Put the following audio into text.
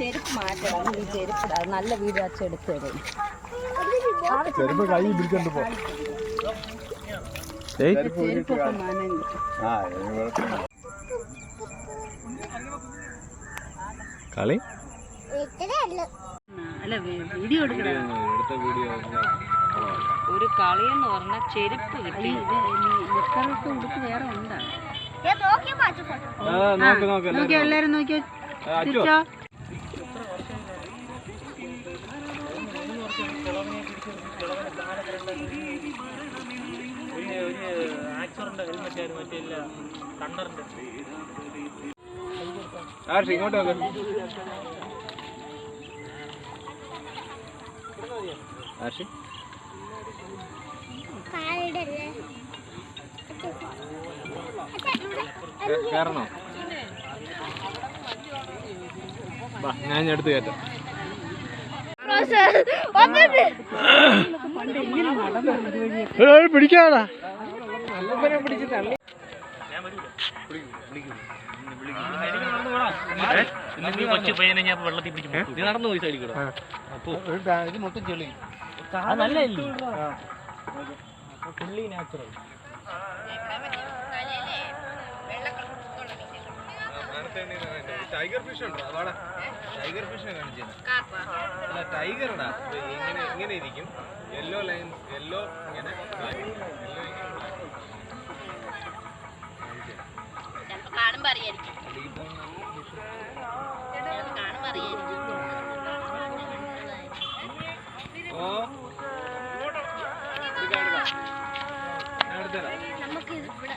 ചെരുപ്പ് മാറ്റണം. ഈ ചെരുപ്പ്. നല്ല വീട് അച്ഛൻ എടുത്തു തരും ചെരുപ്പ് കൈ പിടിച്ചോണ്ട് പോ. ചെരുപ്പൊക്കെ. കളി? അല്ല വീഡിയോ എടുക്കണം? ഒരു കളി എന്ന് പറഞ്ഞാൽ ചെരുപ്പ് കിട്ടി. നിക്കറൊക്കെ ഉടുപ്പ് വേറെ ഉണ്ടാ നോക്ക് നോക്ക് നോക്കിയോ എല്ലാരും നോക്കിയോ? ആർഷി ഇങ്ങോട്ട് നോക്ക് ആർഷി? ഞാൻ എടുത്തു എടുത്ത് കയറ്റാം. പിടിക്കാടാ. കൊച്ചു പയ്യനെ ഞാൻ വെള്ളത്തിൽ പിടിച്ചു നടന്നു പോയി സൈഡിൽ കൂടെ ഇത് മൊത്തം ചെളി നല്ലല്ലേ പുള്ളി നാച്ചുറൽ ടൈഗർ ഫിഷ് ഉണ്ടോ? അതാണ് ടൈഗർ ഫിഷ് കാണിച്ചത് ടൈഗർ ടൈഗറടാ ഇങ്ങനെ ഇങ്ങനെ ഇരിക്കും യെല്ലോ ലൈൻ യെല്ലോ ഇങ്ങനെ യെല്ലോ നമുക്ക് ഇവിടെ